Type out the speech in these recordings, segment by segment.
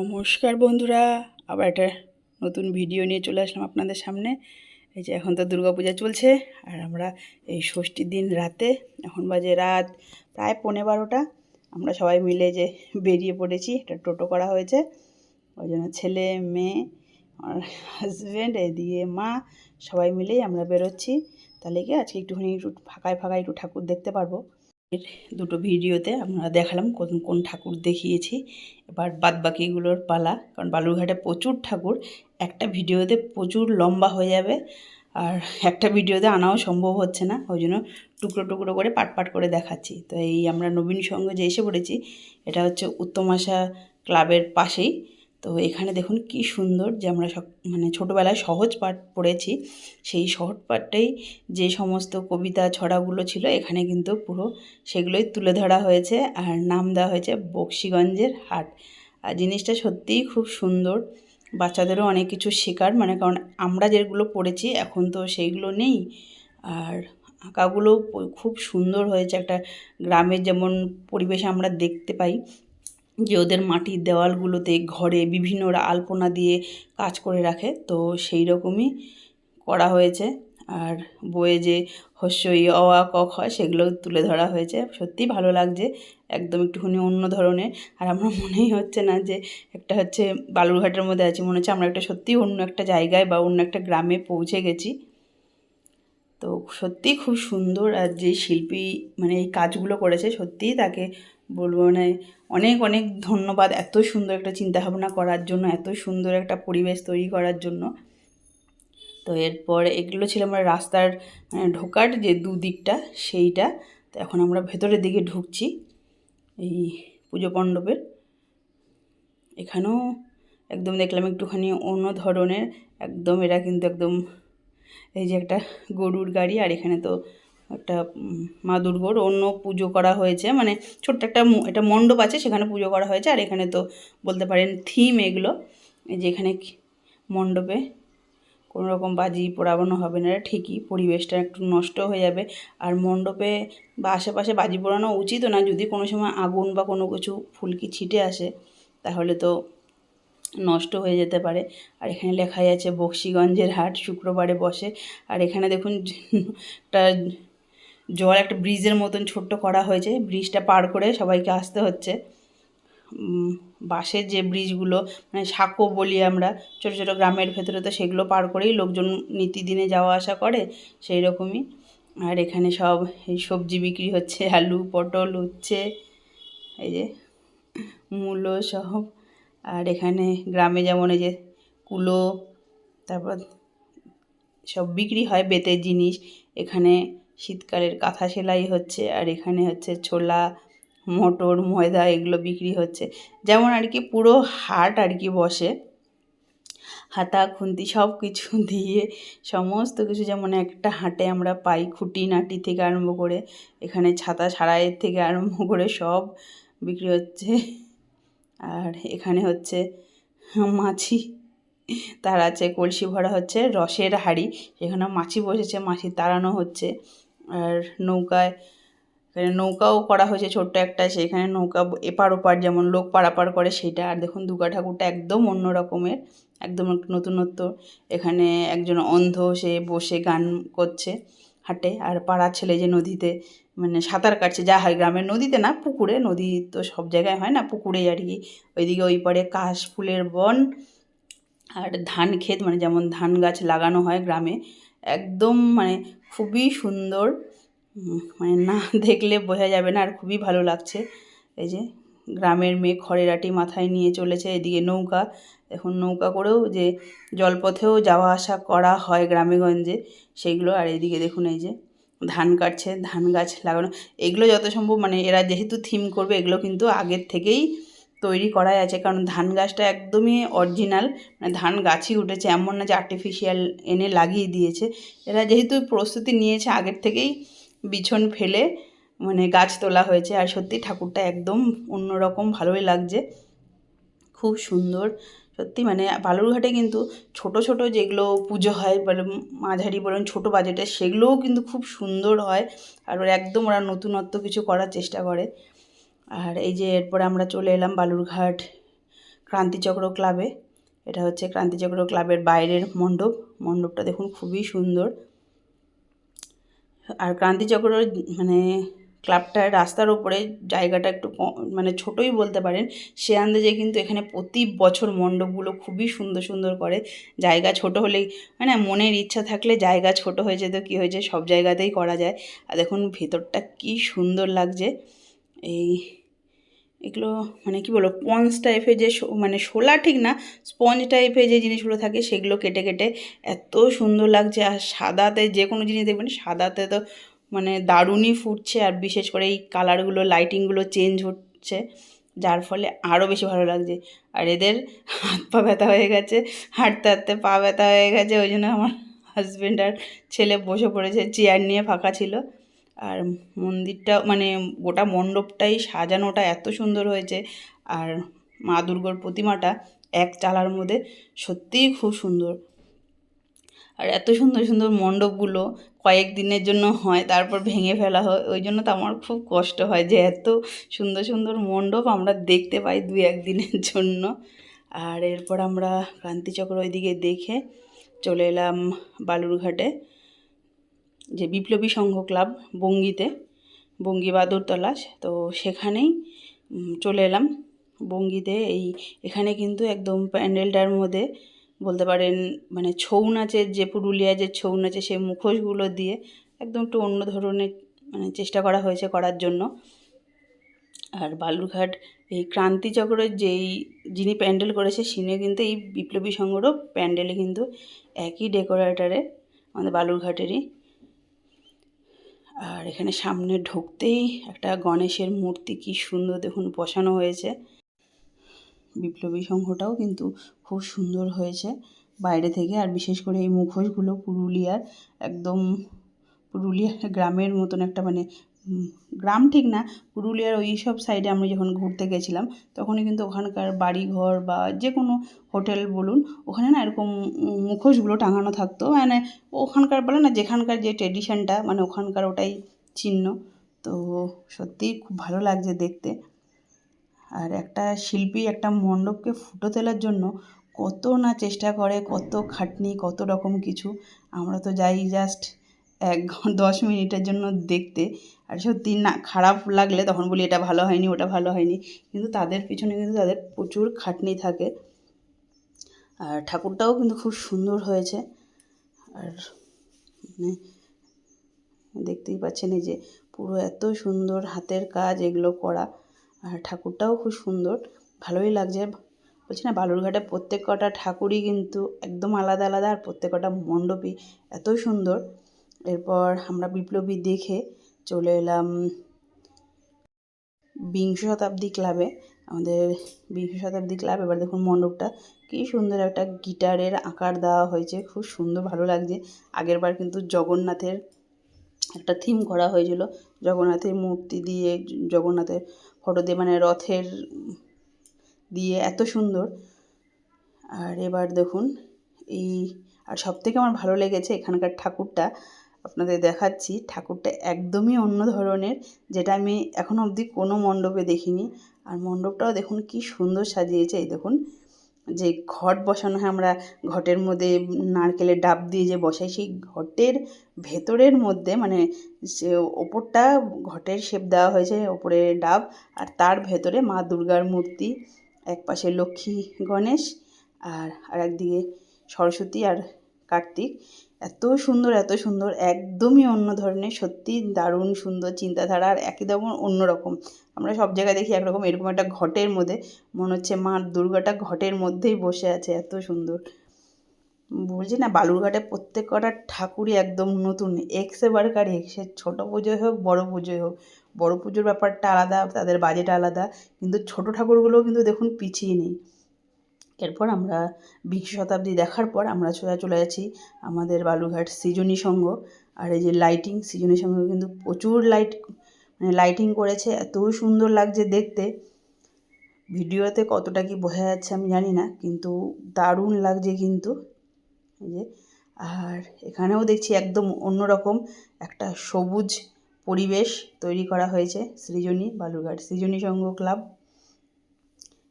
নমস্কার বন্ধুরা, আবার একটা নতুন ভিডিও নিয়ে চলে আসলাম আপনাদের সামনে। এই যে এখন তো দুর্গাপূজা চলছে, আর আমরা এই ষষ্ঠীর দিন রাতে, এখন বাজে রাত প্রায় পৌনে বারোটা, আমরা সবাই মিলে যে বেরিয়ে পড়েছি, একটা টোটো করা হয়েছে। ওই জন্য ছেলে, মেয়ে আর হাজব্যান্ড এদিকে মা, সবাই মিলেই আমরা বেরোচ্ছি। তাহলে কি আজকে একটুখানি একটু ফাঁকায় ফাঁকায় একটু ঠাকুর দেখতে পারব? এর দুটো ভিডিওতে আমরা দেখালাম কোন কোন ঠাকুর দেখিয়েছি। এবার বাদ বাকিগুলোর পালা, কারণ বালুরঘাটে প্রচুর ঠাকুর, একটা ভিডিওতে প্রচুর লম্বা হয়ে যাবে, আর একটা ভিডিওতে আনাও সম্ভব হচ্ছে না, ওই জন্য টুকরো টুকরো করে পাট পাট করে দেখাচ্ছি। তো এই আমরা নবীন সঙ্গে যে এসে পড়েছি, এটা হচ্ছে উত্তমাশা ক্লাবের পাশেই তো এখানে দেখুন কি সুন্দর যে আমরা মানে ছোটোবেলায় সহজ পাঠ পড়েছি। সেই সহজ পাঠটাই যে সমস্ত কবিতা ছড়াগুলো ছিল, এখানে কিন্তু পুরো সেগুলোই তুলে ধরা হয়েছে আর নাম দেওয়া হয়েছে বক্সিগঞ্জের হাট। আর জিনিসটা সত্যিই খুব সুন্দর। বাচ্চাদেরও অনেক কিছু শেখার মানে কারণ আমরা যেগুলো পড়েছি, এখন তো সেইগুলো নেই। আর আঁকাগুলো খুব সুন্দর হয়েছে একটা গ্রামের যেমন পরিবেশ আমরা দেখতে পাই। যে ওদের মাটির দেওয়ালগুলোতে ঘরে বিভিন্ন আলপনা দিয়ে কাজ করে রাখে, তো সেই রকমই করা হয়েছে। আর বইয়ে যে হস্যই অ আ ক খ হয় সেগুলো তুলে ধরা হয়েছে। সত্যিই ভালো লাগছে, একদম একটুখানি অন্য ধরনের। আর আমার মনেই হচ্ছে না যে একটা হচ্ছে বালুরঘাটের মধ্যে আছি, মনে হচ্ছে আমরা একটা সত্যিই অন্য একটা জায়গায় বা অন্য একটা গ্রামে পৌঁছে গেছি। তো সত্যিই খুব সুন্দর আর যে শিল্পী মানে এই কাজগুলো করেছে, সত্যিই তাকে বলব মানে অনেক অনেক ধন্যবাদ এত সুন্দর একটা চিন্তাভাবনা করার জন্য, এত সুন্দর একটা পরিবেশ তৈরি করার জন্য। তো এরপর এগুলো ছিল আমরা রাস্তার মানে ঢোকার যে দুদিকটা, সেইটা। তো এখন আমরা ভেতরের দিকে ঢুকছি, এই পুজো মণ্ডপের। এখানেও একদম দেখলাম একটুখানি অন্য ধরনের, একদম এরা কিন্তু একদম এই যে একটা গরুর গাড়ি, আর এখানে তো একটা মা দুর্গোর অন্য পুজো করা হয়েছে। মানে ছোট্ট একটা একটা মণ্ডপ আছে, সেখানে পুজো করা হয়েছে। আর এখানে তো বলতে পারেন থিম এগুলো। এই যে এখানে মণ্ডপে কোনো রকম বাজি পোড়াবানো হবে না, ঠিকই পরিবেশটা একটু নষ্ট হয়ে যাবে। আর মণ্ডপে বা আশেপাশে বাজি পোড়ানো উচিতও না, যদি কোনো সময় আগুন বা কোনো কিছু ফুলকি ছিটে আসে, তাহলে তো নষ্ট হয়ে যেতে পারে। আর এখানে লেখাই আছে বক্সিগঞ্জের হাট, শুক্রবারে বসে। আর এখানে দেখুন, একটা জল একটা ব্রিজের মতন ছোট্ট করা হয়েছে। ব্রিজটা পার করে সবাইকে আসতে হচ্ছে। বাঁশের যে ব্রিজগুলো মানে সাঁকো বলি আমরা, ছোটো ছোটো গ্রামের ভেতরে তো সেগুলো পার করেই লোকজন নিতিদিনে যাওয়া আসা করে, সেই রকমই। আর এখানে সব এই সবজি বিক্রি হচ্ছে, আলু, পটল উচ্ছে, এই যে মূলো সব। আর এখানে গ্রামে যেমন এই যে কুলো, তারপর সব বিক্রি হয় বেতের জিনিস। এখানে শীতকালের কাঁথা সেলাই হচ্ছে, আর এখানে হচ্ছে ছোলা, মটর, ময়দা এগুলো বিক্রি হচ্ছে। যেমন আর কি পুরো হাট আর কি বসে। হাতা, খুন্তি সব কিছু দিয়ে সমস্ত কিছু যেমন একটা হাটে আমরা পাই খুঁটি নাটি থেকে আরম্ভ করে, এখানে ছাতা সারাইয়ের থেকে আরম্ভ করে সব বিক্রি হচ্ছে। আর এখানে হচ্ছে মাছি, তার আছে কলসি ভরা হচ্ছে রসের হাঁড়ি, সেখানে মাছি বসেছে, মাছি তাড়ানো হচ্ছে। আর নৌকায়, এখানে নৌকাও করা হয়েছে ছোট্ট একটা, সেখানে নৌকা এপার ওপার যেমন লোক পারাপার করে সেটা, আর দেখুন দুর্গা ঠাকুরটা একদম অন্য রকমের, একদম নতুনত্ব। এখানে একজন অন্ধ, সে বসে গান করছে হাটে, আর পাড়ার ছেলে যে নদীতে মানে সাঁতার কাটছে, যা হয় গ্রামের নদীতে না, পুকুরে, নদী তো সব জায়গায় হয় না পুকুরে আর কি। ওইদিকে ওই পারে কাশ ফুলের বন, আর ধান ক্ষেত মানে যেমন ধান গাছ লাগানো হয় গ্রামে একদম মানে খুবই সুন্দর। মানে না দেখলে বোঝা যাবে না আর খুবই ভালো লাগছে। এই যে গ্রামের মেয়ে খড়ের আটি মাথায় নিয়ে চলেছে এদিকে নৌকা। এখন নৌকা করেও যে জলপথেও যাওয়া আসা করা হয় গ্রামেগঞ্জে সেইগুলো আর এদিকে দেখুন এই যে ধান কাটছে, ধান গাছ লাগানো। এগুলো যত সম্ভব মানে এরা যেহেতু থিম করবে, এগুলো কিন্তু আগের থেকেই তৈরি করাই আছে, কারণ ধান গাছটা একদমই অরিজিনাল মানে ধান গাছই উঠেছে, এমন না যে আর্টিফিশিয়াল এনে লাগিয়ে দিয়েছে। এরা যেহেতু প্রস্তুতি নিয়েছে, আগের থেকেই বিছন ফেলে মানে গাছ তোলা হয়েছে, আর সত্যি ঠাকুরটা একদম অন্যরকম ভালোই লাগছে। খুব সুন্দর, সত্যি মানে বালুরঘাটে কিন্তু ছোট ছোট যেগুলো পুজো হয়, বলে মাঝারি বলুন ছোটো বাজেটের সেগুলোও কিন্তু খুব সুন্দর হয়, আর ওরা একদম ওরা নতুনত্ব কিছু করার চেষ্টা করে। আর এই যে এরপরে আমরা চলে এলাম বালুরঘাট ক্রান্তিচক্র ক্লাবে। এটা হচ্ছে ক্রান্তিচক্র ক্লাবের বাইরের মণ্ডপ। মণ্ডপটা দেখুন খুবই সুন্দর। আর ক্রান্তিচক্র মানে ক্লাবটার রাস্তার ওপরে জায়গাটা একটু মানে ছোটই বলতে পারেন। সে আন্দাজে কিন্তু এখানে প্রতি বছর মণ্ডপগুলো খুবই সুন্দর সুন্দর করে। জায়গা ছোট হলেই মানে মনের ইচ্ছা থাকলে জায়গা ছোট হয়েছে তো কী হয়েছে সব জায়গাতেই করা যায়। আর দেখুন ভেতরটা কি সুন্দর লাগছে। এই এগুলো মানে কি বলব স্পঞ্জ টাইপের যে মানে শোলা ঠিক না স্পঞ্জ টাইপের যে জিনিসগুলো থাকে সেগুলো কেটে কেটে এত সুন্দর লাগছে। আর সাদাতে যে কোনো জিনিস দেখবেন, সাদাতে তো মানে দারুণই ফুটছে। আর বিশেষ করে এই কালারগুলো লাইটিংগুলো চেঞ্জ হচ্ছে, যার ফলে আরও বেশি ভালো লাগছে। আর এদের হাত পা ব্যথা হয়ে গেছে, হাঁটতে হাঁটতে পা ব্যথা হয়ে গেছে, ওই জন্য আমার হাজব্যান্ড আর ছেলে বসে পড়েছে চেয়ার নিয়ে ফাঁকা ছিল। আর মন্দিরটা মানে গোটা মণ্ডপটাই সাজানোটা এত সুন্দর হয়েছে। আর মা দুর্গার প্রতিমাটা এক চালার মধ্যে সত্যিই খুব সুন্দর। আর এত সুন্দর সুন্দর মণ্ডপগুলো কয়েক দিনের জন্য হয়, তারপর ভেঙে ফেলা হয়, ওই জন্য তো আমার খুব কষ্ট হয় যে এত সুন্দর সুন্দর মণ্ডপ আমরা দেখতে পাই দু একদিনের জন্য। আর এরপর আমরা ক্রান্তিচক্র ওইদিকে দেখে চলে এলাম বালুরঘাটে। যে বিপ্লবী সংঘ ক্লাব বঙ্গিতে, বঙ্গি বাদুরতলা তো সেখানেই চলে এলাম বঙ্গিতে। এই, এখানে কিন্তু একদম প্যান্ডেলটার মধ্যে বলতে পারেন মানে ছৌ নাচের যে পুরুলিয়া যে ছৌ নাচে সেই মুখোশগুলো দিয়ে একদম একটু অন্য ধরনের মানে চেষ্টা করা হয়েছে করার জন্য। আর বালুরঘাট, এই ক্রান্তিচক্রের যেই যিনি প্যান্ডেল করেছে সিনে কিন্তু এই বিপ্লবী সংঘরও প্যান্ডেলে কিন্তু একই ডেকোরেটারে, আমাদের বালুরঘাটেরই আর এখানে সামনে ঢুকতেই একটা গণেশের মূর্তি কি সুন্দর দেখুন বসানো হয়েছে। বিপ্লবী সংঘটাও কিন্তু খুব সুন্দর হয়েছে বাইরে থেকে আর বিশেষ করে এই মুখোশগুলো পুরুলিয়ার একদম পুরুলিয়ার গ্রামের মতন একটা মানে গ্রাম ঠিক না, পুরুলিয়ার ওই সব সাইডে আমরা যখন ঘুরতে গেছিলাম, তখনই কিন্তু ওখানকার বাড়িঘর বা যে কোনো হোটেল বলুন, ওখানে না এরকম মুখোশগুলো টাঙানো থাকতো। মানে ওখানকার বলে না, যেখানকার যে ট্রেডিশনটা মানে ওখানকার ওটাই চিহ্ন। তো সত্যিই খুব ভালো লাগছে দেখতে। আর একটা শিল্পী একটা মণ্ডপকে ফুটো তোলার জন্য কত না চেষ্টা করে, কত খাটনি, কত রকম কিছু। আমরা তো যাই জাস্ট এক দশ মিনিটের জন্য দেখতে। আর সত্যি না, খারাপ লাগলে তখন বলি, এটা ভালো হয়নি, ওটা ভালো হয়নি। কিন্তু তাদের পিছনে কিন্তু তাদের প্রচুর খাটনি থাকে। আর ঠাকুরটাও কিন্তু খুব সুন্দর হয়েছে। আর মানে দেখতেই পাচ্ছেন এই যে, পুরো এত সুন্দর হাতের কাজ এগুলো করা। আর ঠাকুরটাও খুব সুন্দর, ভালোই লাগছে। বলছি না, বালুরঘাটে প্রত্যেক কটা ঠাকুরই কিন্তু একদম আলাদা আলাদা, আর প্রত্যেক কটা মণ্ডপই এত সুন্দর। এরপর আমরা বিপ্লবী দেখে চলে এলাম বিংশ শতাব্দী ক্লাবে। আমাদের বিংশ শতাব্দী ক্লাব, এবার দেখুন মণ্ডপটা। কী সুন্দর একটা গিটারের আকার দেওয়া হয়েছে, খুব সুন্দর, ভালো লাগছে। আগেরবার কিন্তু জগন্নাথের একটা থিম করা হয়েছিল, জগন্নাথের মূর্তি দিয়ে, জগন্নাথের ফটো দিয়ে মানে রথের দিয়ে, এত সুন্দর। আর এবার দেখুন, এই আর সব থেকে আমার ভালো লেগেছে এখানকার ঠাকুরটা আপনাদের দেখাচ্ছি, ঠাকুরটা একদমই অন্য ধরনের, যেটা আমি এখনও অবধি কোনো মণ্ডপে দেখিনি। আর মণ্ডপটাও দেখুন কি সুন্দর সাজিয়েছে, এই দেখুন। যে ঘট বসানো হয়, আমরা ঘটের মধ্যে নারকেলের ডাব দিয়ে যে বসাই, সেই ঘটের ভেতরের মধ্যে মানে সে ওপরটা ঘটের শেপ দেওয়া হয়েছে, ওপরে ডাব, আর তার ভেতরে মা দুর্গার মূর্তি, এক পাশে লক্ষ্মী গণেশ, আর আর একদিকে সরস্বতী আর কার্তিক। এত সুন্দর এত সুন্দর, একদমই অন্য ধরনের, সত্যি দারুণ সুন্দর চিন্তাধারা আর একই রকম। অন্যরকম আমরা সব জায়গায় দেখি একরকম, এরকম একটা ঘটের মধ্যে, মনে হচ্ছে মা দুর্গাটা ঘটের মধ্যেই বসে আছে, এত সুন্দর। বলছি না, বালুরঘাটে প্রত্যেক কটা ঠাকুরই একদম নতুন, এক্সে বারকার এক্স ছোটো পুজোয় হোক, বড় পুজোয় হোক। বড় পুজোর ব্যাপারটা আলাদা, তাদের বাজেট আলাদা, কিন্তু ছোট ঠাকুরগুলোও কিন্তু দেখুন পিছিয়ে নেই। এরপর আমরা বিংশ শতাব্দী দেখার পর আমরা সোজা চলে যাচ্ছি আমাদের বালুরঘাট সৃজনী সংঘ। আর এই যে লাইটিং সৃজনী সংঘ কিন্তু প্রচুর লাইট মানে লাইটিং করেছে, এত সুন্দর লাগছে দেখতে। ভিডিওতে কতটা কি বোঝা যাচ্ছে আমি জানি না, কিন্তু দারুণ লাগছে কিন্তু। এই যে, আর এখানেও দেখছি একদম অন্যরকম একটা সবুজ পরিবেশ তৈরি করা হয়েছে সৃজনী, বালুরঘাট সৃজনী সংঘ ক্লাব।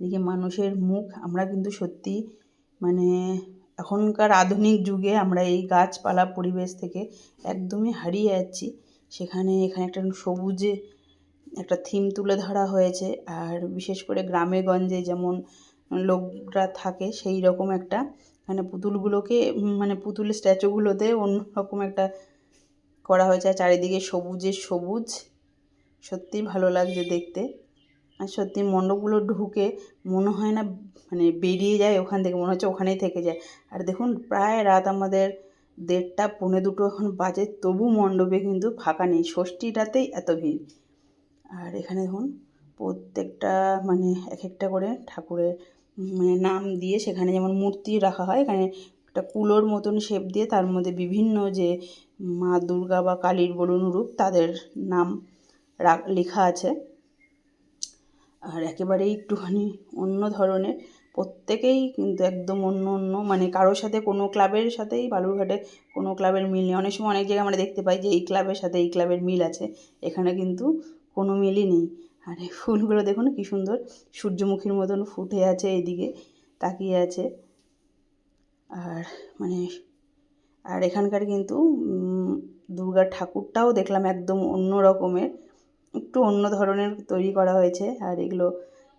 এদিকে মানুষের মুখ, আমরা কিন্তু সত্যি মানে এখনকার আধুনিক যুগে আমরা এই গাছপালা পরিবেশ থেকে একদমই হারিয়ে যাচ্ছি। সেখানে এখানে একটা সবুজে একটা থিম তুলে ধরা হয়েছে। আর বিশেষ করে গ্রামে গঞ্জে যেমন লোকরা থাকে, সেই রকম একটা মানে পুতুলগুলোকে মানে পুতুল স্ট্যাচুগুলোতে অন্যরকম একটা করা হয়েছে। আর চারিদিকে সবুজে সবুজ। সত্যিই ভালো লাগছে দেখতে। সত্যি মণ্ডপগুলো ঢুকে মনে হয় না মানে বেরিয়ে যায় ওখান থেকে, মনে হচ্ছে ওখানেই থেকে যায়। আর দেখুন, প্রায় রাত আমাদের দেড়টা, পৌনে দুটো এখন বাজে, তবু মণ্ডপে কিন্তু ফাঁকা নেই। ষষ্ঠীটাতেই এত ভিড়। আর এখানে দেখুন, প্রত্যেকটা মানে এক একটা করে ঠাকুরের মানে নাম দিয়ে সেখানে যেমন মূর্তি রাখা হয়, এখানে একটা কুলোর মতন শেপ দিয়ে তার মধ্যে বিভিন্ন যে মা দুর্গা বা কালীর বলুন রূপ তাদের নাম লেখা আছে। আর একেবারেই একটুখানি অন্য ধরনের। প্রত্যেকেই কিন্তু একদম অন্য অন্য মানে কারোর সাথে কোনো ক্লাবের সাথেই বালুরঘাটে কোনো ক্লাবের মিল নেই। অনেক সময় অনেক জায়গায় আমরা দেখতে পাই যে এই ক্লাবের সাথে এই ক্লাবের মিল আছে এখানে কিন্তু কোনো মিলই নেই। আর এই ফুলগুলো দেখুন কি সুন্দর সূর্যমুখীর মতন ফুটে আছে এদিকে তাকিয়ে আছে। আর মানে আর এখানকার কিন্তু উম, দুর্গার ঠাকুরটাও দেখলাম একদম অন্য রকমের। একটু অন্য ধরনের তৈরি করা হয়েছে, আর এগুলো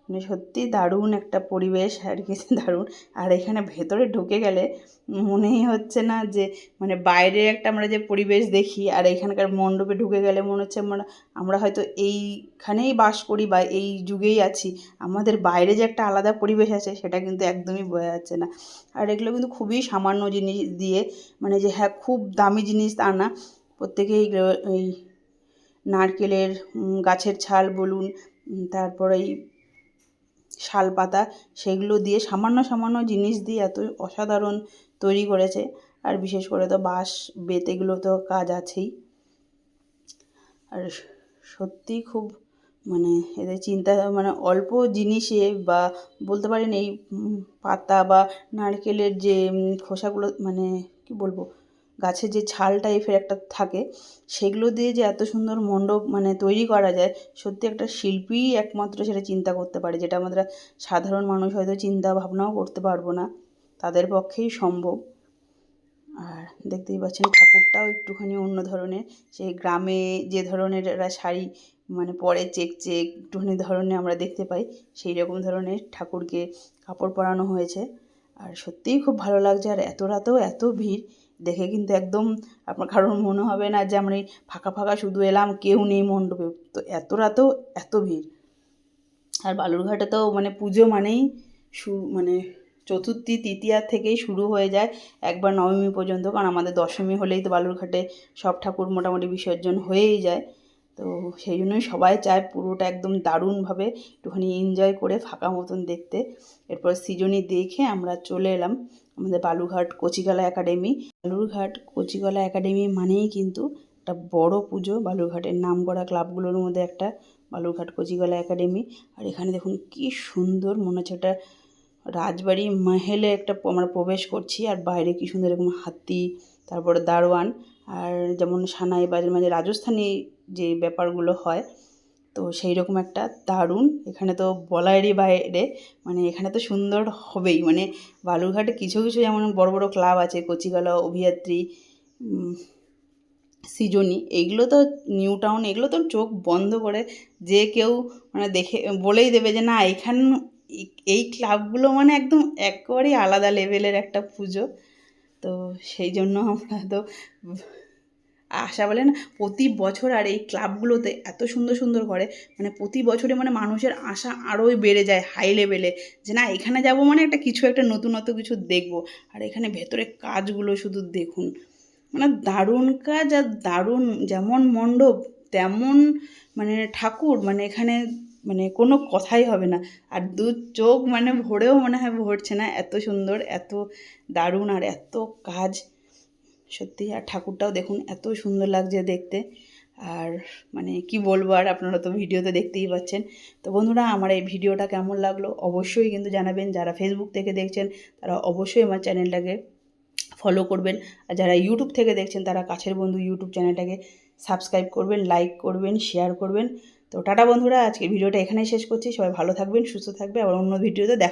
মানে সত্যি দারুণ একটা পরিবেশ, আর কি দারুণ। আর এখানে ভেতরে ঢুকে গেলে মনেই হচ্ছে না যে মানে বাইরে একটা আমরা যে পরিবেশ দেখি, আর এখানকার মণ্ডপে ঢুকে গেলে মনে হচ্ছে আমরা আমরা হয়তো এইখানেই বাস করি বা এই যুগেই আছি। আমাদের বাইরে যে একটা আলাদা পরিবেশ আছে, সেটা কিন্তু একদমই বোঝা যাচ্ছে না। আর এগুলো কিন্তু খুবই সামান্য জিনিস দিয়ে মানে যে হ্যাঁ খুব দামি জিনিস তা না। প্রত্যেকেই এই নারকেলের গাছের ছাল বলুন তারপর এই শাল পাতা, সেগুলো দিয়ে সামান্য সামান্য জিনিস দিয়ে এত অসাধারণ তৈরি করেছে। আর বিশেষ করে তো বাঁশ, বেত, এগুলো তো কাজ আছেই। আর সত্যিই খুব মানে এদের চিন্তা মানে অল্প জিনিসে বা বলতে পারেন এই পাতা বা নারকেলের যে খোসাগুলো মানে কি বলব গাছের যে ছাল টাইপের একটা থাকে, সেগুলো দিয়ে যে এত সুন্দর মণ্ডপ মানে তৈরি করা যায়, সত্যি একটা শিল্পীই একমাত্র সেটা চিন্তা করতে পারে, যেটা আমরা সাধারণ মানুষ হয়তো চিন্তা ভাবনাও করতে পারব না। তাদের পক্ষেই সম্ভব। আর দেখতেই পাচ্ছেন ঠাকুরটাও একটুখানি অন্য ধরনের সেই গ্রামে যে ধরনের এরা শাড়ি মানে পরে চেক চেক একটুখানি ধরনের আমরা দেখতে পাই, সেই রকম ধরনের ঠাকুরকে কাপড় পরানো হয়েছে। আর সত্যিই খুব ভালো লাগছে, আর এত রাতেও এত ভিড় দেখে কিন্তু একদম আপনার কারোর মনে হবে না যে আমরা ফাঁকা ফাঁকা শুধু এলাম, কেউ নেই মণ্ডপে। তো এত রাতেও এত ভিড়। আর বালুরঘাটে তো মানে পুজো মানেই শু মানে চতুর্থী, তৃতীয়া থেকেই শুরু হয়ে যায় একবার নবমী পর্যন্ত। কারণ আমাদের দশমী হলেই তো বালুরঘাটে সব ঠাকুর মোটামুটি বিসর্জন হয়েই যায়। তো সেই জন্যই সবাই চায় পুরোটা একদম দারুণভাবে একটুখানি এনজয় করে ফাঁকা মতন দেখতে। এরপর সৃজনী দেখে আমরা চলে এলাম। আমাদের বালুরঘাট কচিকলা একাডেমি। বালুরঘাট কচিকলা একাডেমি মানেই কিন্তু একটা বড় পুজো। বালুরঘাটের নাম করা ক্লাবগুলোর মধ্যে একটা বালুরঘাট কচিকলা একাডেমি। আর এখানে দেখুন কি সুন্দর মনে হচ্ছে একটা রাজবাড়ি মহলে একটা আমরা প্রবেশ করছি। আর বাইরে কি সুন্দর এরকম হাতি, তারপরে দারোয়ান, আর যেমন সানাই বাজার মানে রাজস্থানি যে ব্যাপারগুলো হয় তো সেই রকম একটা দারুণ এখানে তো বলারই বাইরে মানে এখানে তো সুন্দর হবেই মানে বালুরঘাটে কিছু কিছু যেমন বড় বড় ক্লাব আছে কচিকলা অভিযাত্রী উম, এগুলো তো নিউ টাউন এগুলো তো চোখ বন্ধ করে যে কেউ মানে দেখে বলেই দেবে যে না এখান এই ক্লাবগুলো মানে একদম একেবারেই আলাদা লেভেলের একটা পুজো। তো সেই জন্য আমরা তো আশা বলে না, প্রতি বছর আর এই ক্লাবগুলোতে এত সুন্দর সুন্দর করে মানে প্রতি বছরে মানে মানুষের আশা আরোই বেড়ে যায় হাই লেভেলে যে না, এখানে যাব মানে একটা কিছু একটা নতুনত্ব কিছু দেখব। আর এখানে ভেতরে কাজগুলো শুধু দেখুন। মানে দারুণ কাজ আর দারুণ যেমন মণ্ডপ, তেমন মানে ঠাকুর মানে এখানে মানে কোনো কথাই হবে না। আর দু চোখ মানে ভরেও মনে হয় ভরছে না, এত সুন্দর, এত দারুণ আর এত কাজ। সত্যি, আর ঠাকুরটাও দেখুন, এত সুন্দর লাগছে দেখতে। আর মানে কি বলব, আর আপনারা তো ভিডিওতে দেখতেই পাচ্ছেন। তো বন্ধুরা, আমার এই ভিডিওটা কেমন লাগল অবশ্যই কিন্তু জানাবেন। যারা ফেসবুক থেকে দেখছেন, তারা অবশ্যই আমার চ্যানেলটাকে ফলো করবেন। আর যারা ইউটিউব থেকে দেখছেন, তারা কাছের বন্ধু ইউটিউব চ্যানেলটাকে সাবস্ক্রাইব করবেন লাইক করবেন শেয়ার করবেন। তো টাটা বন্ধুরা আজকে ভিডিওটা এখানেই শেষ করছি। সবাই ভালো থাকবেন, সুস্থ থাকবে আবার অন্য ভিডিওতে দেখা